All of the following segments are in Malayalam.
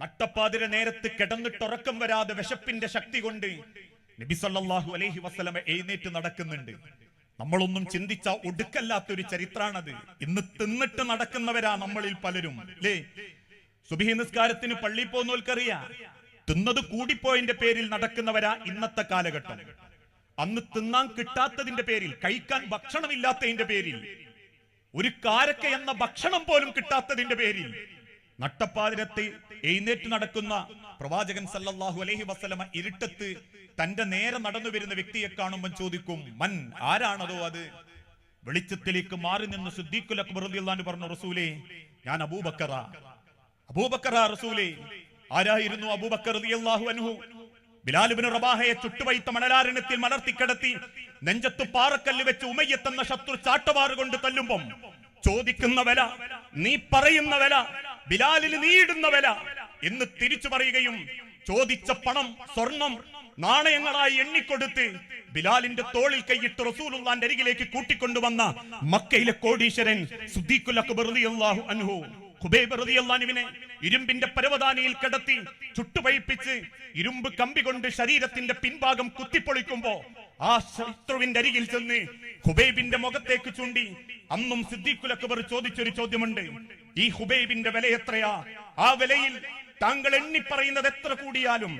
നട്ടപ്പാതിര നേരത്ത് കിടന്നിട്ടുറക്കം വരാതെ വിശപ്പിന്റെ ശക്തി കൊണ്ട് നബി സല്ലല്ലാഹു അലൈഹി വസല്ലമ എഴുന്നേറ്റ് നടക്കുന്നുണ്ട്. നമ്മളൊന്നും ചിന്തിച്ച ഒടുക്കല്ലാത്തൊരു ചരിത്രാണത്. ഇന്ന് തിന്നിട്ട് നടക്കുന്നവരാ നമ്മളിൽ പലരും. അല്ലേ സുബിഹി നിസ്കാരത്തിന് പള്ളി പോകുന്നവർക്കറിയാ. തിന്നത് കൂടിപ്പോയതിന്റെ പേരിൽ നടക്കുന്നവരാ ഇന്നത്തെ കാലഘട്ടം. അന്ന് തിന്നാൻ കിട്ടാത്തതിന്റെ പേരിൽ കഴിക്കാൻ ഭക്ഷണമില്ലാത്തതിന്റെ പേരിൽ ഒരു കാരക്ക എന്ന ഭക്ഷണം പോലും കിട്ടാത്തതിന്റെ പേരിൽ നട്ടപ്പാതിരത്ത് എഴുന്നേറ്റ് നടക്കുന്ന പ്രവാചകൻ സല്ലല്ലാഹു അലൈഹി വസ്ലമ ഇരുട്ടത്ത് തന്റെ നേരെ നടന്നു വരുന്ന വ്യക്തിയെ കാണുമ്പോൾ ചോദിക്കും മൻ ആരാണതോ അത്? വെളിച്ചത്തിലേക്ക് മാറി നിന്ന് സിദ്ദീഖുൽ അക്ബർ അൻഹു പറഞ്ഞു റസൂലേ ഞാൻ അബൂബക്കറ. അബൂബക്കറ റസൂലേ ആരായിരുന്നു അബൂബക്കർ റളിയല്ലാഹു അൻഹു? ബിലാൽ ഇബ്നു റബാഹയെ ചുട്ടുവൈത്ത മണലാരണ്യത്തിൽ മലർത്തിക്കിടത്തി നെഞ്ചത്ത് പാറക്കല്ല് വെച്ച് ഉമയ്യത്തെന്ന ശത്രു ചാട്ടവാറ് കൊണ്ട് തല്ലുമ്പം ചോദിക്കുന്ന വില നീ പറയുന്ന വില ബിലാലിന് നീടുന്ന വില. ഇന്ന് തിരിച്ചു പറയുകയും ചോദിച്ച പണം സ്വർണം നാണയങ്ങളായി എണ്ണിക്കൊടുത്ത് ബിലാലിന്റെ തോളിൽ കൈയിട്ട് റസൂലുള്ളാന്റെ അരികിലേക്ക് കൂട്ടിക്കൊണ്ടുവന്ന മക്കയിലെ കോടീശ്വരൻ സുദ്ദീഖുൽ അക്ബർ റളിയല്ലാഹു അൻഹു ഇരുമ്പിന്റെ പരവതാനിയിൽ കിടത്തി ചുട്ടുപഴിപ്പിച്ച് ഇരുമ്പ് കമ്പി കൊണ്ട് ശരീരത്തിന്റെ പിൻഭാഗം കുത്തിപ്പൊളിക്കുമ്പോ ആ ശത്രുവിന്റെ അരികിൽ ചെന്ന് ഖുബൈബിന്റെ മുഖത്തേക്ക് ചൂണ്ടി അന്നും സിദ്ദീഖുൽ അക്ബർ ചോദിച്ചൊരു ചോദ്യമുണ്ട്. ഈ ഹുബൈബിന്റെ വില എത്രയാ? ആ വിലയിൽ താങ്കൾ എണ്ണി പറയുന്നത് എത്ര കൂടിയാലും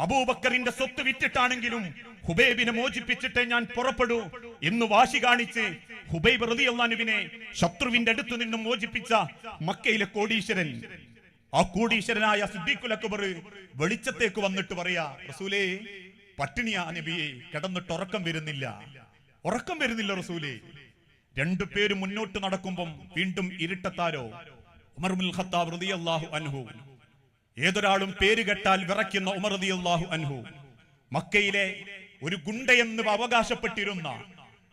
അബൂബക്കറിന്റെ സ്വത്ത് വിറ്റിട്ടാണെങ്കിലും ഹുബൈബിനെ മോചിപ്പിച്ചിട്ടേ ഞാൻ പുറപ്പെടൂ എന്ന് വാശി കാണിച്ച് ഹുബൈബ് റളിയല്ലാഹുവിനെ ശത്രുവിന്റെ അടുത്തു നിന്നും മോചിപ്പിച്ച മക്കയിലെ കോടീശ്വരൻ. ആ കോടീശ്വരനായ സിദ്ദീഖുൽ അക്ബർ വെളിച്ചത്തേക്ക് വന്നിട്ട് പറയാ റസൂലേ പട്ടിണിയാ നബിയെ കിടന്നിട്ട് ഉറക്കം വരുന്നില്ല. ഉറക്കം വരുന്നില്ല റസൂലേ. രണ്ടു പേര് മുന്നോട്ട് നടക്കുമ്പം വീണ്ടും ഇരുട്ടത്താരോ? ഖത്താബ് റളിയല്ലാഹു അൻഹു. ഏതൊരാളും പേര് കേട്ടാൽ വിറയ്ക്കുന്ന ഉമർ റളിയല്ലാഹു അൻഹു. മക്കയിലെ ഒരു ഗുണ്ടയെന്ന് അവകാശപ്പെട്ടിരുന്ന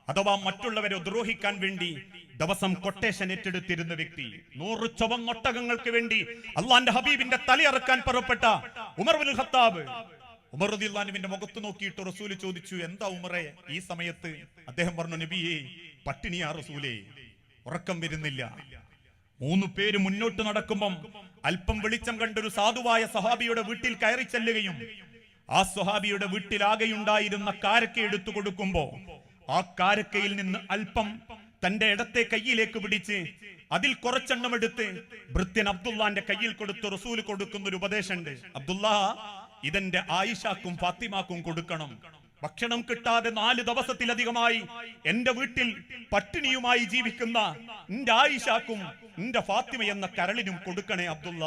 അഥവാ മറ്റുള്ളവരെ ദ്രോഹിക്കാൻ വേണ്ടി ദിവസം കൊട്ടേഷൻ ഏറ്റെടുത്തിരുന്ന വ്യക്തി നൂറ് ചുവങ്ങൊട്ടകങ്ങൾക്ക് വേണ്ടി അള്ളാന്റെ ഹബീബിന്റെ തലയിറക്കാൻ പുറപ്പെട്ട ഉമർ ബിൻ ഖത്താബ്. ഉമർ റളിയല്ലാഹുവിന്റെ മുഖത്ത് നോക്കിയിട്ട് റസൂൽ ചോദിച്ചു എന്താ ഉമറെ ഈ സമയത്ത്? അദ്ദേഹം പറഞ്ഞു നബിയേ പട്ടിണിയാ റസൂലേ ഉറക്കം വരുന്നില്ല. മൂന്ന് പേര് മുന്നോട്ട് നടക്കുമ്പം അല്പം വെളിച്ചം കണ്ടൊരു സാധുവായ സഹാബിയുടെ വീട്ടിൽ കയറി ചെല്ലുകയും ആ സ്വഹാബിയുടെ വീട്ടിലാകെയുണ്ടായിരുന്ന കാരക്ക എടുത്തു കൊടുക്കുമ്പോ ആ കാരക്കയിൽ നിന്ന് അല്പം തന്റെ ഇടത്തെ കയ്യിലേക്ക് പിടിച്ച് അതിൽ കുറച്ചെണ്ണം എടുത്ത് ഭൃത്യൻ അബ്ദുല്ലാന്റെ കയ്യിൽ കൊടുത്ത് റസൂൽ കൊടുക്കുന്ന ഒരു ഉപദേശമുണ്ട് അബ്ദുല്ലാ ഇതെന്റെ ആയിഷാക്കും ഫാത്തിമാക്കും കൊടുക്കണം. ഭക്ഷണം കിട്ടാതെ നാല് ദിവസത്തിലധികമായി എന്റെ വീട്ടിൽ പട്ടിണിയുമായി ജീവിക്കുന്ന എന്റെ ആയിഷാക്കും എന്റെ ഫാത്തിമ എന്ന കരളിനും കൊടുക്കണേ അബ്ദുള്ള.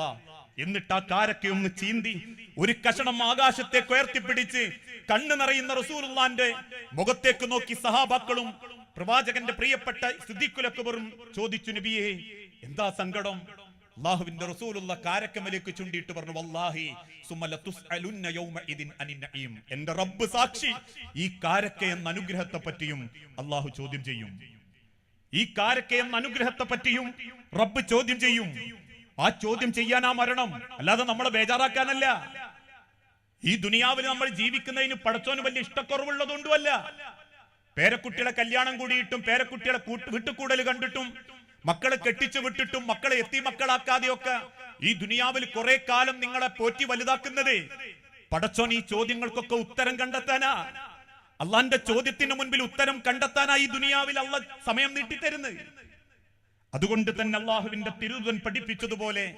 എന്നിട്ട് ആ കാരക്കെ ഒന്ന് ചീന്തി ഒരു കഷണം ആകാശത്തെ ഉയർത്തിപ്പിടിച്ച് കണ്ണു നിറയുന്ന റസൂലുള്ളാന്റെ മുഖത്തേക്ക് നോക്കി സഹാബാക്കളും പ്രവാചകന്റെ പ്രിയപ്പെട്ട സിദ്ദീഖുലക്കുബറും ചോദിച്ചു നബിയെ എന്താ സങ്കടം? അള്ളാഹുവിന്റെ റസൂലുള്ള കാരക്കമലേക്ക് ചുണ്ടിയിട്ട് പറഞ്ഞു വല്ലാഹി എന്റെ റബ്ബ് സാക്ഷി ഈ കാരക്ക എന്ന അനുഗ്രഹത്തെ പറ്റിയും അള്ളാഹു ചോദ്യം ചെയ്യും. ഈ കാരക്ക എന്ന അനുഗ്രഹത്തെ പറ്റിയും റബ്ബ് ചോദ്യം ചെയ്യും. ആ ചോദ്യം ചെയ്യാനാ മരണം അല്ലാതെ നമ്മളെ ബേജാറാക്കാനല്ല. ഈ ദുനിയാവിൽ നമ്മൾ ജീവിക്കുന്നതിന് പടച്ചോന് വലിയ ഇഷ്ടക്കുറവുള്ളതുകൊണ്ടുമല്ല. പേരക്കുട്ടികളെ കല്യാണം കൂടിയിട്ടും പേരക്കുട്ടികളെ കൂട്ട് വിട്ടുകൂടൽ കണ്ടിട്ടും മക്കളെ കെട്ടിച്ചു വിട്ടിട്ടും മക്കളെ എത്തി മക്കളാക്കാതെയൊക്കെ ഈ ദുനിയാവിൽ കുറെ കാലം നിങ്ങളെ പോറ്റി വലുതാക്കുന്നത്. പടച്ചോൻ ഈ ചോദ്യങ്ങൾക്കൊക്കെ ഉത്തരം കണ്ടെത്താനാ. അള്ളാന്റെ ചോദ്യത്തിന് മുൻപിൽ ഉത്തരം കണ്ടെത്താനാ ഈ ദുനിയാവിൽ അള്ള സമയം നീട്ടിത്തരുന്നത്. അതുകൊണ്ട് തന്നെ അള്ളാഹുവിന്റെ തിരുതൻ പഠിപ്പിച്ചതുപോലെ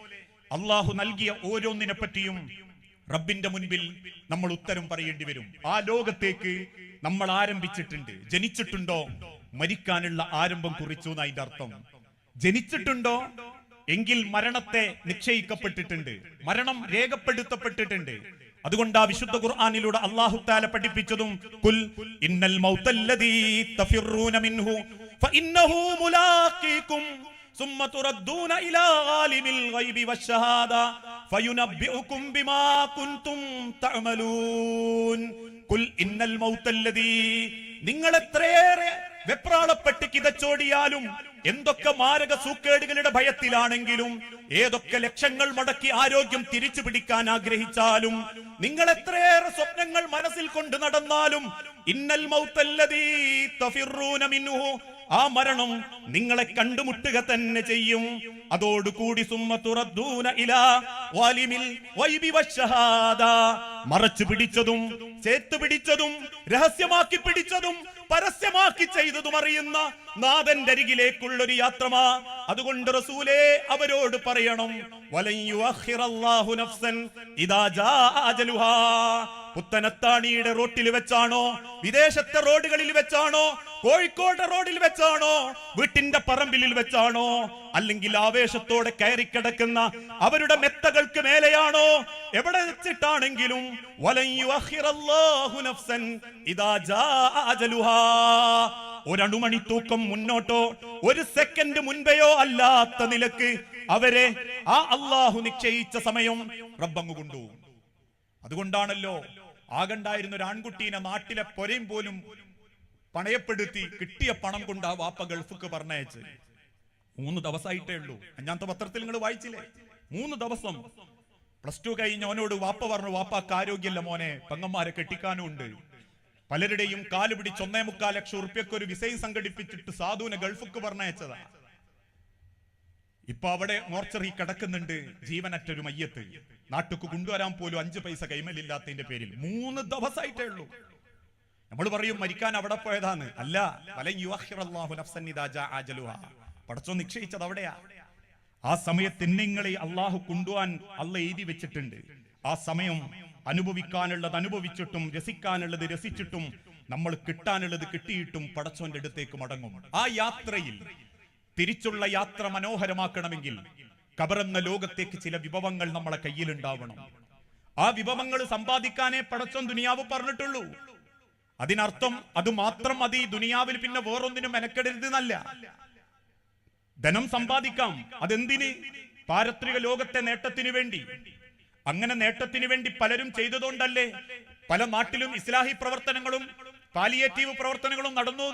അള്ളാഹു നൽകിയ ഓരോന്നിനെ പറ്റിയും റബ്ബിന്റെ മുൻപിൽ നമ്മൾ ഉത്തരം പറയേണ്ടി വരും. ആ ലോകത്തേക്ക് നമ്മൾ ആരംഭിച്ചിട്ടുണ്ട്. ജനിച്ചിട്ടുണ്ടോ? മരിക്കാനുള്ള ആരംഭം കുറിച്ചു എന്നതിന്റെ അർത്ഥം. ജനിച്ചിട്ടുണ്ടോ എങ്കിൽ മരണത്തെ നിശ്ചയിക്കപ്പെട്ടിട്ടുണ്ട് മരണം രേഖപ്പെടുത്തപ്പെട്ടിട്ടുണ്ട് അതുകൊണ്ട് ആ വിശുദ്ധ ഖുർആനിലൂടെ അല്ലാഹു തആല പഠിപ്പിച്ചതും കുൽ ഇന്നൽ മൗതല്ലദീ തഫിറൂന മിൻഹു ഫഇന്നഹു മുലാഖീകും ثم تردون إلى عالم الغيب والشهادة فينبئكم بما كنتم تعملون قل إن الموت الذي നിങ്ങൾ എത്രയേറെ വെപ്രാളപ്പെട്ട് കിതച്ചോടിയാലും എന്തൊക്കെ മാരക സൂക്കേടുകളുടെ ഭയത്തിലാണെങ്കിലും ഏതൊക്കെ ലക്ഷങ്ങൾ മുടക്കി ആരോഗ്യം തിരിച്ചു പിടിക്കാൻ ആഗ്രഹിച്ചാലും നിങ്ങൾ എത്രയേറെ സ്വപ്നങ്ങൾ മനസ്സിൽ കൊണ്ട് നടന്നാലും ഇന്നൽ മൗത്തല്ലതീ ആ മരണം നിങ്ങളെ കണ്ടുമുട്ടുക തന്നെ ചെയ്യും അതോടുകൂടി. മറച്ചു പിടിച്ചതും ചേത്ത് പിടിച്ചതും രഹസ്യമാക്കി പിടിച്ചതും പരസ്യമാക്കി ചെയ്തതും അറിയുന്ന നാഥന്റെ അരികിലേക്കുള്ളൊരു യാത്രമാ അതുകൊണ്ട് റസൂലേ അവരോട് പറയണം. പുത്തനത്താണിയുടെ റോട്ടിൽ വെച്ചാണോ? വിദേശത്തെ റോഡുകളിൽ വെച്ചാണോ? കോഴിക്കോട് റോഡിൽ വെച്ചാണോ? വീട്ടിന്റെ പറമ്പിലിൽ വെച്ചാണോ? അല്ലെങ്കിൽ ആവേശത്തോടെ കയറിക്കിടക്കുന്ന അവരുടെ മെത്തകൾക്ക് മേലെയാണോ? എവിടെ വെച്ചിട്ടാണെങ്കിലും ഒരണുമണി തൂക്കം മുന്നോട്ടോ ഒരു സെക്കൻഡ് മുൻപെയോ അല്ലാത്ത നിലയ്ക്ക് അവരെ ആ അള്ളാഹു നിശ്ചയിച്ച സമയം റബ്ബങ്ങ് കൊണ്ടുപോകും അതുകൊണ്ടാണല്ലോ ആകണ്ടായിരുന്ന ഒരു ആൺകുട്ടീനെ നാട്ടിലെ പൊരയും പോലും പണയപ്പെടുത്തി കിട്ടിയ പണം കൊണ്ട് ആ വാപ്പ ഗൾഫിക്ക് പറഞ്ഞയച്ച്. മൂന്ന് ദിവസമായിട്ടേ ഉള്ളൂ. അഞ്ഞാത്ത പത്രത്തിൽ നിങ്ങൾ വായിച്ചില്ലേ? മൂന്ന് ദിവസം. പ്ലസ് ടു കഴിഞ്ഞ് അവനോട് വാപ്പ പറഞ്ഞു വാപ്പാക്ക് ആരോഗ്യമല്ല മോനെ പെങ്ങന്മാരെ കെട്ടിക്കാനും ഉണ്ട് പലരുടെയും കാൽ പിടിച്ച് ഒന്നേ മുക്കാൽ ലക്ഷം ഉറുപ്പ്യക്ക് ഒരു വിസയും സംഘടിപ്പിച്ചിട്ട് സാധുവിനെ ഗൾഫിക്ക് പറഞ്ഞയച്ചതാ. ഇപ്പൊ അവിടെ മോർച്ചറി കിടക്കുന്നുണ്ട് ജീവനറ്റൊരു മയ്യത്ത്. നാട്ടുക്ക് കൊണ്ടുവരാൻ പോലും അഞ്ച് പൈസ കൈമലില്ലാത്തതിന്റെ പേരിൽ. മൂന്ന് ദിവസമായിട്ടേ ഉള്ളൂ. നമ്മൾ പറയും മരിക്കാൻ അവിടെ പോയതാണ് അല്ല. പടച്ചോൻ നിശ്ചയിച്ചത് അവിടെയാ. ആ സമയത്ത് നിങ്ങളെ അള്ളാഹു കൊണ്ടുപോവാൻ അല്ല എഴുതി വെച്ചിട്ടുണ്ട്. ആ സമയം അനുഭവിക്കാനുള്ളത് അനുഭവിച്ചിട്ടും രസിക്കാനുള്ളത് രസിച്ചിട്ടും നമ്മൾ കിട്ടാനുള്ളത് കിട്ടിയിട്ടും പടച്ചോന്റെ അടുത്തേക്ക് മടങ്ങും. ആ യാത്രയിൽ തിരിച്ചുള്ള യാത്ര മനോഹരമാക്കണമെങ്കിൽ കബറെന്ന ലോകത്തേക്ക് ചില വിഭവങ്ങൾ നമ്മളെ കയ്യിലുണ്ടാവണം. ആ വിഭവങ്ങൾ സമ്പാദിക്കാനേ പടച്ചോൻ ദുനിയാവ് പറഞ്ഞിട്ടുള്ളൂ. അതിനർത്ഥം അത് മാത്രം മതി ദുനിയാവിൽ പിന്നെ വേറൊന്നിനും മെനക്കെടരുത് എന്നല്ല ധനം സമ്പാദിക്കാം അതെന്തിന്? പാരത്രിക ലോകത്തെ നേട്ടത്തിനു വേണ്ടി. അങ്ങനെ നേട്ടത്തിനു വേണ്ടി പലരും ചെയ്തതുകൊണ്ടല്ലേ? പല നാട്ടിലും ഇസ്ലാഹി പ്രവർത്തനങ്ങളും പാലിയേറ്റീവ് പ്രവർത്തനങ്ങളും നടന്നു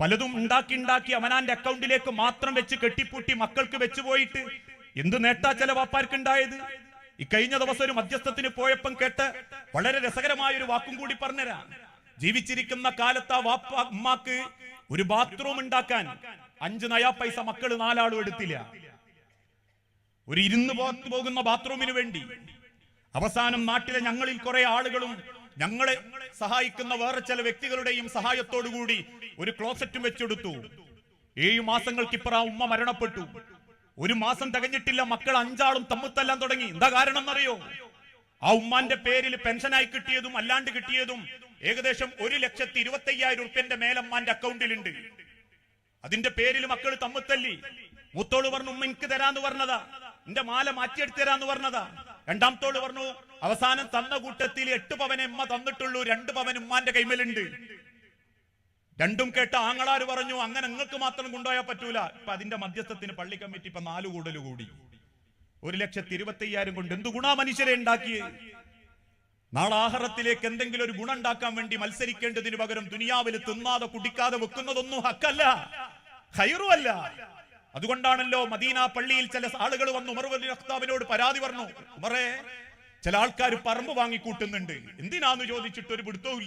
പലതും ഉണ്ടാക്കി ഉണ്ടാക്കി അവനാന്റെ അക്കൗണ്ടിലേക്ക് മാത്രം വെച്ച് കെട്ടിപ്പൂട്ടി മക്കൾക്ക് വെച്ചു പോയിട്ട് എന്ത് നേട്ടാ ചില വാപ്പാർക്ക് ഉണ്ടായത് ഈ കഴിഞ്ഞ ദിവസം ഒരു മധ്യസ്ഥത്തിന് പോയപ്പം കേട്ട് വളരെ രസകരമായ ഒരു വാക്കും കൂടി പറഞ്ഞുതരാം ജീവിച്ചിരിക്കുന്ന കാലത്ത് ആ വാപ്പ ഉമ്മാക്ക് ഒരു ബാത്റൂം ഉണ്ടാക്കാൻ അഞ്ച് നയാ പൈസ മക്കൾ നാലാളും എടുത്തില്ല. ഒരു ഇരുന്ന് പോത്ത് പോകുന്ന ബാത്റൂമിന് വേണ്ടി. അവസാനം നാട്ടിലെ ഞങ്ങളിൽ കുറെ ആളുകളും ഞങ്ങളെ സഹായിക്കുന്ന വേറെ ചില വ്യക്തികളുടെയും സഹായത്തോടുകൂടി ഒരു ക്ലോസറ്റും വെച്ചെടുത്തു. ഏഴു മാസങ്ങൾക്കിപ്പുറ ഉമ്മ മരണപ്പെട്ടു. ഒരു മാസം തികഞ്ഞിട്ടില്ല മക്കൾ അഞ്ചാളും തമ്മിത്തല്ലാൻ തുടങ്ങി. എന്താ കാരണം എന്നറിയോ? ആ ഉമ്മാന്റെ പേരിൽ പെൻഷനായി കിട്ടിയതും അല്ലാണ്ട് കിട്ടിയതും ഏകദേശം ഒരു ലക്ഷത്തി ഇരുപത്തി അയ്യായിരം ഉറുപ്പ്യന്റെ മേലമ്മാന്റെ അക്കൗണ്ടിലുണ്ട്. അതിന്റെ പേരിൽ മക്കൾ തമ്മിത്തല്ലി മൂത്തോൾ പറഞ്ഞു ഉമ്മ എനിക്ക് തരാന്ന് പറഞ്ഞതാ. എന്റെ മാല മാറ്റിയെടുത്തു തരാന്ന് പറഞ്ഞതാ രണ്ടാമത്തോട് പറഞ്ഞു അവസാനം തന്ന കൂട്ടത്തിൽ എട്ട് പവനെ ഉമ്മ തന്നിട്ടുള്ളൂ രണ്ട് പവൻ ഉമ്മാന്റെ കൈമലുണ്ട്. രണ്ടും കേട്ട ആങ്ങളാര് പറഞ്ഞു അങ്ങനെ നിങ്ങൾക്ക് മാത്രം കൊണ്ടുപോയാൽ പറ്റൂല. ഇപ്പൊ അതിന്റെ മധ്യസ്ഥത്തിന് പള്ളി കമ്മിറ്റി ഇപ്പൊ നാല് കൂടൽ കൂടി. ഒരു ലക്ഷത്തി ഇരുപത്തി അയ്യായിരം കൊണ്ട് എന്ത് ഗുണ മനുഷ്യരെ ഉണ്ടാക്കിയത് നാളെ ആഹാരത്തിലേക്ക് എന്തെങ്കിലും ഒരു ഗുണം ഉണ്ടാക്കാൻ വേണ്ടി മത്സരിക്കേണ്ടതിന് പകരം ദുനിയാവിൽ തിന്നാതെ കുടിക്കാതെ വെക്കുന്നതൊന്നും ഹക്കല്ല. ഹൈറുമല്ല അതുകൊണ്ടാണല്ലോ മദീന പള്ളിയിൽ ചില ആളുകൾ വന്നു ഉമർ വലി അഖ്താബിനോട് പരാതി പറഞ്ഞു. ഉമറേ ചില ആൾക്കാർ പറമ്പ് വാങ്ങിക്കൂട്ടുന്നുണ്ട്. എന്തിനാന്ന് ചോദിച്ചിട്ട് ഒരു പിടുത്തവും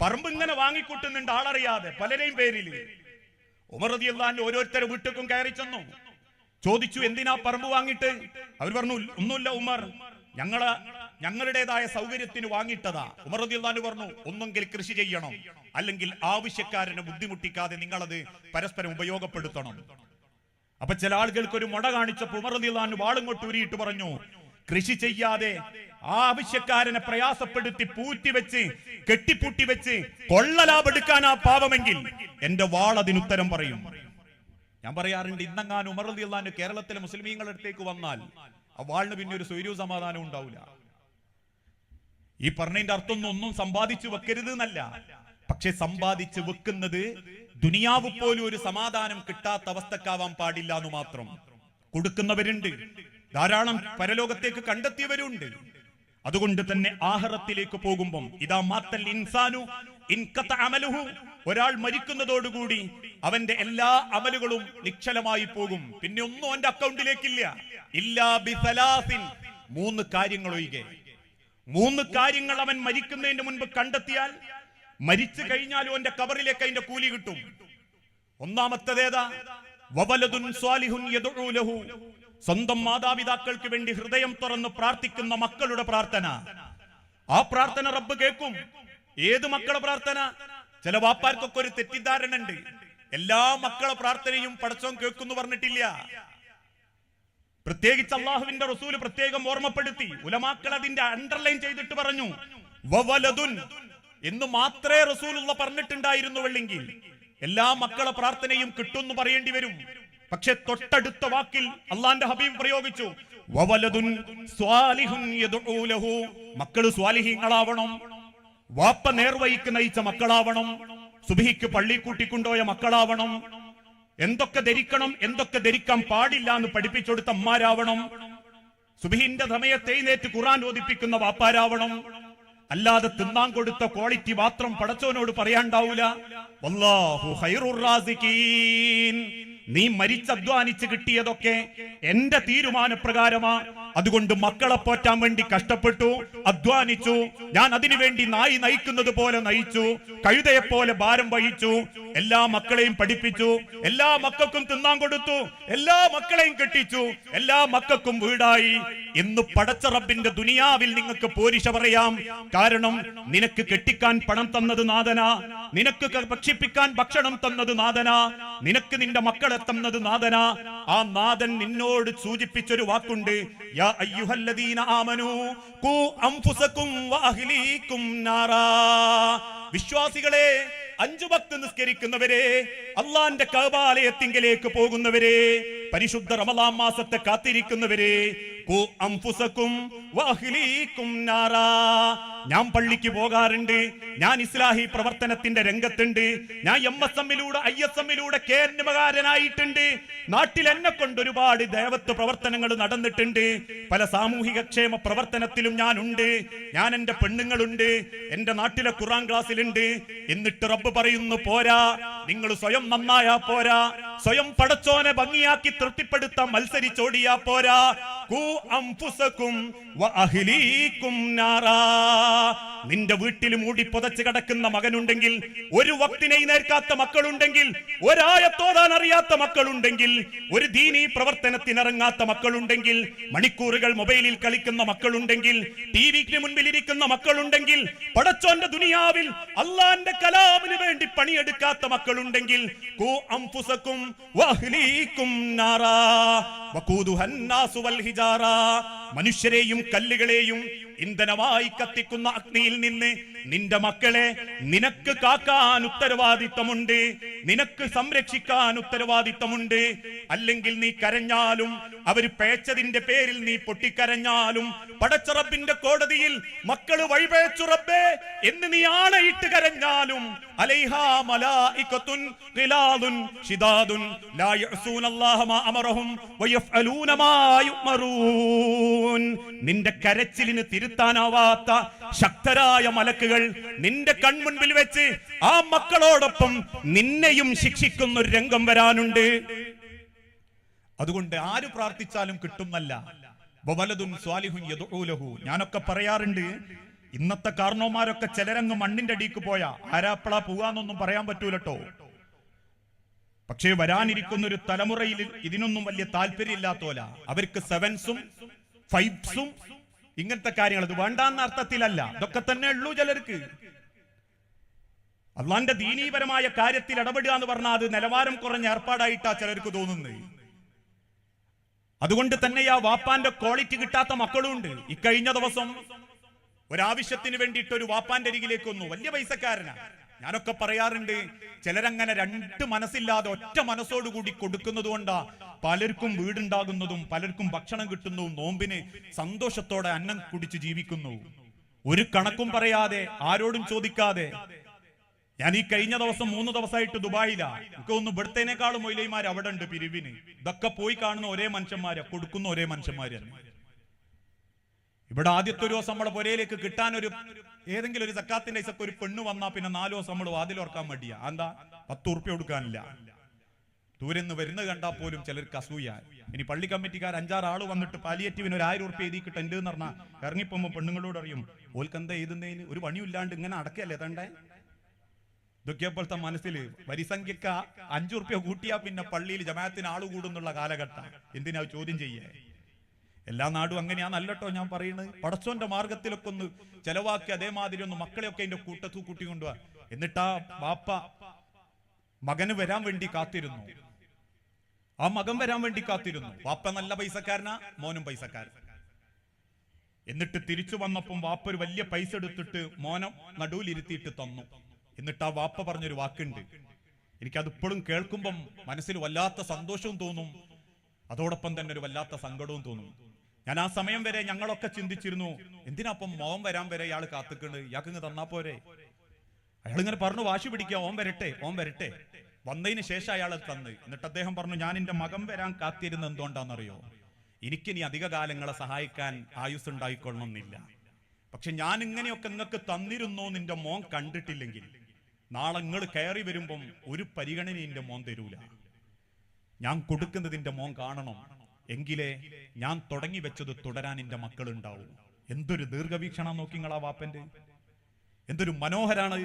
പറമ്പ് ഇങ്ങനെ വാങ്ങിക്കൂട്ടുന്നുണ്ട് ആളറിയാതെ പലരെയും പേരിൽ. ഉമർ റളിയല്ലാഹു അൻഹു ഓരോരുത്തരുടെ വീട്ടിലും കയറി ചെന്നു. ചോദിച്ചു എന്തിനാ പറമ്പ് വാങ്ങിട്ട് അവർ പറഞ്ഞു ഒന്നുമില്ല ഉമർ ഞങ്ങൾ ഞങ്ങളുടേതായ സൗകര്യത്തിന് വാങ്ങിയിട്ടതാ. ഉമർ റളിയല്ലാഹു പറഞ്ഞു ഒന്നെങ്കിൽ കൃഷി ചെയ്യണം. അല്ലെങ്കിൽ ആവശ്യക്കാരനെ ബുദ്ധിമുട്ടിക്കാതെ നിങ്ങളത് പരസ്പരം ഉപയോഗപ്പെടുത്തണം. അപ്പൊ ചില ആളുകൾക്ക് ഒരു മുട കാണിച്ചപ്പോ ഉമർ വാളുങ്ങോട്ട് ഉരിയിട്ട് പറഞ്ഞു കൃഷി ചെയ്യാതെ ആവശ്യക്കാരനെ പ്രയാസപ്പെടുത്തി പൂറ്റി വെച്ച് കെട്ടിപ്പൂട്ടി വെച്ച് കൊള്ളലാഭെടുക്കാൻ ആ പാവമെങ്കിൽ എന്റെ വാൾ അതിനുത്തരം പറയും. ഞാൻ പറയാറുണ്ട് ഇന്നങ്ങാൻ ഉമർ റളിയല്ലാഹു കേരളത്തിലെ മുസ്ലിമീങ്ങളുടെ അടുത്തേക്ക് വന്നാൽ ആ വാളിന് പിന്നെ ഒരു സ്വൈര്യവും സമാധാനം ഉണ്ടാവില്ല ഈ പറഞ്ഞതിന്റെ അർത്ഥം ഒന്നും സമ്പാദിച്ചു വെക്കരുത് എന്നല്ല പക്ഷെ സമ്പാദിച്ച് വെക്കുന്നത് ദുനിയാവ് പോലും ഒരു സമാധാനം കിട്ടാത്ത അവസ്ഥക്കാവാൻ പാടില്ല എന്ന് മാത്രം. കൊടുക്കുന്നവരുണ്ട്. ധാരാളം പരലോകത്തേക്ക് കണ്ടെത്തിയവരുണ്ട്. അതുകൊണ്ട് തന്നെ ആഹറത്തിലേക്ക് പോകുമ്പം ഇതാ മാത്തൽ ഇൻസാനു അമലുഹു. ഒരാൾ മരിക്കുന്നതോടുകൂടി അവന്റെ എല്ലാ അമലുകളും നിശ്ചലമായി പോകും. പിന്നെ ഒന്നും അവന്റെ അക്കൗണ്ടിലേക്കില്ല. ഇല്ലാ ബിസലാസിൻ. മൂന്ന് കാര്യങ്ങൾ ഒഴികെ. മൂന്ന് കാര്യങ്ങൾ അവൻ മരിക്കുന്നതിന് മുൻപ് കണ്ടെത്തിയാൽ മരിച്ചു കഴിഞ്ഞാലും അവന്റെ കവറിലേക്ക് അതിന്റെ കൂലി കിട്ടും. ഒന്നാമത്തേതേതാ സ്വാലിഹുൻ സ്വന്തം മാതാപിതാക്കൾക്ക് വേണ്ടി ഹൃദയം തുറന്ന് പ്രാർത്ഥിക്കുന്ന മക്കളുടെ പ്രാർത്ഥന. ആ പ്രാർത്ഥന റബ്ബ് കേൾക്കും. ഏത് മക്കളെ പ്രാർത്ഥന? ചില വാപ്പാർക്കൊക്കെ ഒരു തെറ്റിദ്ധാരണ ഉണ്ട്. എല്ലാ മക്കളെ പ്രാർത്ഥനയും പടച്ചോൻ കേൾക്കുന്നു പറഞ്ഞിട്ടില്ല. പ്രത്യേകിച്ച് അള്ളാഹുവിന്റെ റസൂൽ പ്രത്യേകം ഓർമ്മപ്പെടുത്തി. ഉലമാക്കൾ അതിന്റെ അണ്ടർലൈൻ ചെയ്തിട്ട് പറഞ്ഞു. എന്ന് മാത്രമേ റസൂലുള്ള പറഞ്ഞിട്ടുണ്ടായിരുന്നുവെങ്കിൽ എല്ലാ മക്കളെ പ്രാർത്ഥനയും കിട്ടുമെന്ന് പറയേണ്ടി വരും. പക്ഷെ തൊട്ടടുത്ത വാക്കിൽ അള്ളാന്റെ ഹബീബ് പ്രയോഗിച്ചു. മക്കൾ സ്വാലിഹീങ്ങളാവണം. വാപ്പ നേർവഹിക്ക് നയിച്ച മക്കളാവണം. സുബിഹിക്ക് പള്ളി കൂട്ടിക്കൊണ്ടുപോയ മക്കളാവണം. എന്തൊക്കെ ധരിക്കണം എന്തൊക്കെ ധരിക്കാൻ പാടില്ല എന്ന് പഠിപ്പിച്ചെടുത്ത അമ്മാരാവണം സുബിഹിന്റെ സമയത്ത് എഴുന്നേറ്റ് ഖുറാൻ ഓദിപ്പിക്കുന്ന വാപ്പാരാവണം. അല്ലാതെ തിന്നാൻ കൊടുത്ത ക്വാളിറ്റി മാത്രം പടച്ചവനോട് പറയാണ്ടാവൂല. നീ മരിച്ചധ്വാനിച്ച് കിട്ടിയതൊക്കെ എന്റെ തീരുമാനപ്രകാരമാ. അതുകൊണ്ട് മക്കളെ പോറ്റാൻ വേണ്ടി കഷ്ടപ്പെട്ടു അധ്വാനിച്ചു. ഞാൻ അതിനുവേണ്ടി നായി നയിക്കുന്നത് പോലെ നയിച്ചു കഴുതയെ പോലെ ഭാരം വഹിച്ചു എല്ലാ മക്കളെയും പഠിപ്പിച്ചു എല്ലാ മക്കൾക്കും തിന്നാൻ കൊടുത്തു എല്ലാ മക്കളെയും കെട്ടിച്ചു എല്ലാ മക്കൾക്കും വീടായി. ഇന്ന് പടച്ച റബ്ബിന്റെ ദുനിയാവിൽ നിങ്ങൾക്ക് പോരിശ പറയാം. കാരണം നിനക്ക് കെട്ടിക്കാൻ പണം തന്നത് നാഥന നിനക്ക് ഭക്ഷിപ്പിക്കാൻ ഭക്ഷണം തന്നത് നാഥന നിനക്ക് നിന്റെ മക്കളെ തന്നത് നാഥന. ആ നാഥൻ നിന്നോട് സൂചിപ്പിച്ചൊരു വാക്കുണ്ട് വിശ്വാസികളെ അഞ്ചു ഭക്ത് നിസ്കരിക്കുന്നവരെ അള്ളാന്റെ കബാലയത്തിങ്കിലേക്ക് പോകുന്നവരെ പരിശുദ്ധ റമലാം മാസത്തെ കാത്തിരിക്കുന്നവരെ ഞാൻ പള്ളിക്ക് പോകാറുണ്ട് ഞാൻ ഇസ്ലാഹി പ്രവർത്തനത്തിന്റെ രംഗത്തുണ്ട് ഞാൻ എം എസ് എമ്മിലൂടെ ഐ എസ് എമ്മിലൂടെ കേരളമകാരനായിട്ടുണ്ട് നാട്ടിൽ എന്നെ കൊണ്ട് ഒരുപാട് ദേവത്വ പ്രവർത്തനങ്ങൾ നടന്നിട്ടുണ്ട്. പല സാമൂഹിക ക്ഷേമ പ്രവർത്തനത്തിലും ഉണ്ട് ഞാൻ എന്റെ പെണ്ണുങ്ങളുണ്ട് എന്റെ നാട്ടിലെ ഖുറാൻ ക്ലാസ്സിലുണ്ട്. എന്നിട്ട് റബ്ബ് പറയുന്നു പോരാ നിങ്ങൾ സ്വയം നന്നായാ പോരാ സ്വയം പടച്ചോനെ ഭംഗിയാക്കി തൃപ്തിപ്പെടുത്താൻ മത്സരിച്ചോടിയാ പോരാ. കൂ നാറാ. നിന്റെ വീട്ടിൽ മൂടി പുതച്ച് കിടക്കുന്ന മകനുണ്ടെങ്കിൽ ഒരു വക്തിനെ നേർക്കാത്ത മക്കളുണ്ടെങ്കിൽ ഒരായത്തോടാൻ അറിയാത്ത മക്കളുണ്ടെങ്കിൽ ഒരു ദീനീ പ്രവർത്തനത്തിനിറങ്ങാത്ത മക്കളുണ്ടെങ്കിൽ മണിക്കൂറുകൾ മൊബൈലിൽ കളിക്കുന്ന മക്കളുണ്ടെങ്കിൽ ടി വിക്ക് മുൻപിൽ ഇരിക്കുന്ന മക്കളുണ്ടെങ്കിൽ പടച്ചോന്റെ ദുനിയാവിൽ അള്ളാന്റെ കലാമിന് വേണ്ടി പണിയെടുക്കാത്ത മക്കളുണ്ടെങ്കിൽ ഹിജാറ. മനുഷ്യരെയും കല്ലുകളെയും ഇന്ധനമായി കത്തിക്കുന്ന അഗ്നിയിൽ നിന്ന് നിന്റെ മക്കളെ നിനക്ക് കാക്കാൻ ഉത്തരവാദിത്തമുണ്ട്. നിനക്ക് സംരക്ഷിക്കാൻ ഉത്തരവാദിത്തമുണ്ട്. അല്ലെങ്കിൽ നീ കരഞ്ഞാലും അവർ പേച്ചതിന്റെ പേരിൽ നീ പൊട്ടിക്കരഞ്ഞാലും പടച്ചറബിന്റെ കോടതിയിൽ മക്കൾ വഴിപേച്ചുറപ്പേ എന്ന് നീ ആണയിട്ട് കരഞ്ഞാലും അലൈഹാ മലായികത്തുൻ മാ അമറഹും വയഫ്അലൂന മാ നിന്റെ കരച്ചിലിന് തിരുത്താനാവാത്ത ശക്തരായ മലക്കുകൾ നിന്റെ കൺമുൻപിൽ വെച്ച് ആ മക്കളോടൊപ്പം നിന്നെയും ശിക്ഷിക്കുന്ന ഒരു രംഗം വരാനുണ്ട്. അതുകൊണ്ട് ആര് പ്രാർത്ഥിച്ചാലും കിട്ടുന്നല്ല. ഞാനൊക്കെ പറയാറുണ്ട് ഇന്നത്തെ കാർണോമാരൊക്കെ ചിലരങ്ങ് മണ്ണിന്റെ അടിക്ക് പോയാ ആരാപ്പള പോവാന്നൊന്നും പറയാൻ പറ്റൂലട്ടോ. പക്ഷേ വരാനിരിക്കുന്ന ഒരു തലമുറയിൽ ഇതിനൊന്നും വലിയ താല്പര്യമില്ലാത്തോല. അവർക്ക് സെവൻസും ഫൈവ്സും ഇങ്ങനത്തെ കാര്യങ്ങൾ അത് വേണ്ടാന്ന അർത്ഥത്തിലല്ല. ഇതൊക്കെ തന്നെ ഉള്ളൂ ചിലർക്ക്. അള്ളാന്റെ ദീനീപരമായ കാര്യത്തിൽ ഇടപെടുക എന്ന് പറഞ്ഞാൽ അത് നിലവാരം കുറഞ്ഞ ഏർപ്പാടായിട്ടാ ചിലർക്ക് തോന്നുന്നത് അതുകൊണ്ട് തന്നെ ആ വാപ്പാന്റെ ക്വാളിറ്റി കിട്ടാത്ത മക്കളും ഉണ്ട് ഇക്കഴിഞ്ഞ ദിവസം ഒരാവശ്യത്തിന് വേണ്ടിയിട്ട് ഒരു വാപ്പാന്റെ അരികിലേക്ക് വന്നു. വലിയ പൈസക്കാരനാ. ഞാനൊക്കെ പറയാറുണ്ട് ചിലരങ്ങനെ രണ്ട് മനസ്സില്ലാതെ ഒറ്റ മനസ്സോടുകൂടി കൊടുക്കുന്നത് കൊണ്ടാ പലർക്കും വീടുണ്ടാകുന്നതും പലർക്കും ഭക്ഷണം കിട്ടുന്നതും നോമ്പിന് സന്തോഷത്തോടെ അന്നം കുടിച്ച് ജീവിക്കുന്നു. ഒരു കണക്കും പറയാതെ ആരോടും ചോദിക്കാതെ. ഞാൻ ഈ കഴിഞ്ഞ ദിവസം മൂന്ന് ദിവസമായിട്ട് ദുബായിലാ. എനിക്ക് ഒന്ന് ഇവിടത്തേനേക്കാളും മൊയിലൈമാർ അവിടെ ഉണ്ട് പിരിവിന്. ഇതൊക്കെ പോയി കാണുന്ന ഒരേ മനുഷ്യന്മാരെ കൊടുക്കുന്ന ഒരേ മനുഷ്യന്മാര് ഇവിടെ ആദ്യത്തെ ഒരു ദിവസം നമ്മുടെ പുരയിലേക്ക് കിട്ടാൻ ഒരു ഏതെങ്കിലും ഒരു സക്കാത്തിന്റെ ഇസക്ക് ഒരു പെണ്ണ് വന്നാ പിന്നെ നാലു ദിവസം നമ്മൾ വാതിലോർക്കാൻ മടിയാ. എന്താ പത്ത് ഉറുപ്പ്യ കൊടുക്കാനില്ല. ദൂരെന്ന് വരുന്ന കണ്ടാൽ പോലും ചിലർക്ക് അസൂയ. ഇനി പള്ളി കമ്മിറ്റിക്കാർ അഞ്ചാറ് ആൾ വന്നിട്ട് പാലിയേറ്റീവിന് ഒരു ആയിരം ഉറുപ്പ്യ എഴുതി കിട്ടുണ്ട് എന്ന് പറഞ്ഞാൽ ഇറങ്ങിപ്പോകുമ്പോൾ പെണ്ണുങ്ങളോട് അറിയും ഓൽക്ക് എന്താ എഴുതുന്നതിന് ഒരു പണിയില്ലാണ്ട് ഇങ്ങനെ അടക്കല്ലേ തണ്ടേ? ഇതൊക്കെ പോലത്തെ മനസ്സിൽ വരിസംഖ്യക്ക അഞ്ചു റുപ്യ കൂട്ടിയാ പിന്നെ പള്ളിയിൽ ജമാഅത്തിന് ആൾ കൂടുന്നുള്ള കാലഘട്ടം. എന്തിനാ ചോദ്യം ചെയ്യേ? എല്ലാ നാടും അങ്ങനെയാന്നല്ലട്ടോ ഞാൻ പറയുന്നത് പടച്ചോന്റെ മാർഗത്തിലൊക്കെ ഒന്ന് ചെലവാക്കി അതേമാതിരി ഒന്ന് മക്കളെയൊക്കെ അതിന്റെ കൂട്ടത്തു കൂട്ടി കൊണ്ടുപോവാ എന്നിട്ടാ ബാപ്പ മകന് വരാൻ വേണ്ടി കാത്തിരുന്നു. ആ മകൻ വരാൻ വേണ്ടി കാത്തിരുന്നു. വാപ്പ നല്ല പൈസക്കാരനാ മോനും പൈസക്കാരൻ. എന്നിട്ട് തിരിച്ചു വന്നപ്പം വാപ്പ ഒരു വലിയ പൈസ എടുത്തിട്ട് മോനം നടുവിലിരുത്തിയിട്ട് തന്നു. എന്നിട്ട് ആ വാപ്പ പറഞ്ഞൊരു വാക്കുണ്ട്. എനിക്കത് ഇപ്പോഴും കേൾക്കുമ്പം മനസ്സിൽ വല്ലാത്ത സന്തോഷവും തോന്നും. അതോടൊപ്പം തന്നെ ഒരു വല്ലാത്ത സങ്കടവും തോന്നും. ഞാൻ ആ സമയം വരെ ഞങ്ങളൊക്കെ ചിന്തിച്ചിരുന്നു എന്തിനാപ്പം മോൻ വരാൻ വരെ ഇയാൾ കാത്തുക്കുണ്ട് ഇയാൾക്ക് തന്നാ പോരെ? അയാൾ ഇങ്ങനെ പറഞ്ഞു വാശി പിടിക്കുക ഓൻ വരട്ടെ ഓൻ വരട്ടെ. വന്നതിന് ശേഷം അയാൾ തന്ന്. എന്നിട്ട് അദ്ദേഹം പറഞ്ഞു ഞാൻ എന്റെ മകൻ വരാൻ കാത്തിരുന്ന എന്തുകൊണ്ടാണെന്നറിയോ? എനിക്കിനി അധിക കാലങ്ങളെ സഹായിക്കാൻ ആയുസ് ഉണ്ടായിക്കൊള്ളണമെന്നില്ല. പക്ഷെ ഞാൻ ഇങ്ങനെയൊക്കെ നിങ്ങൾക്ക് തന്നിരുന്നു നിന്റെ മോൻ കണ്ടിട്ടില്ലെങ്കിൽ നാളെ നിങ്ങൾ കയറി വരുമ്പം ഒരു പരിഗണന എന്റെ മോൻ തരൂല. ഞാൻ കൊടുക്കുന്നതിന്റെ മോൻ കാണണം. എങ്കിലേ ഞാൻ തുടങ്ങി വെച്ചത് തുടരാൻ എന്റെ മക്കൾ ഉണ്ടാവൂ എന്തൊരു ദീർഘവീക്ഷണം നോക്കിങ്ങളാ വാപ്പന്റെ എന്തൊരു മനോഹരാണ്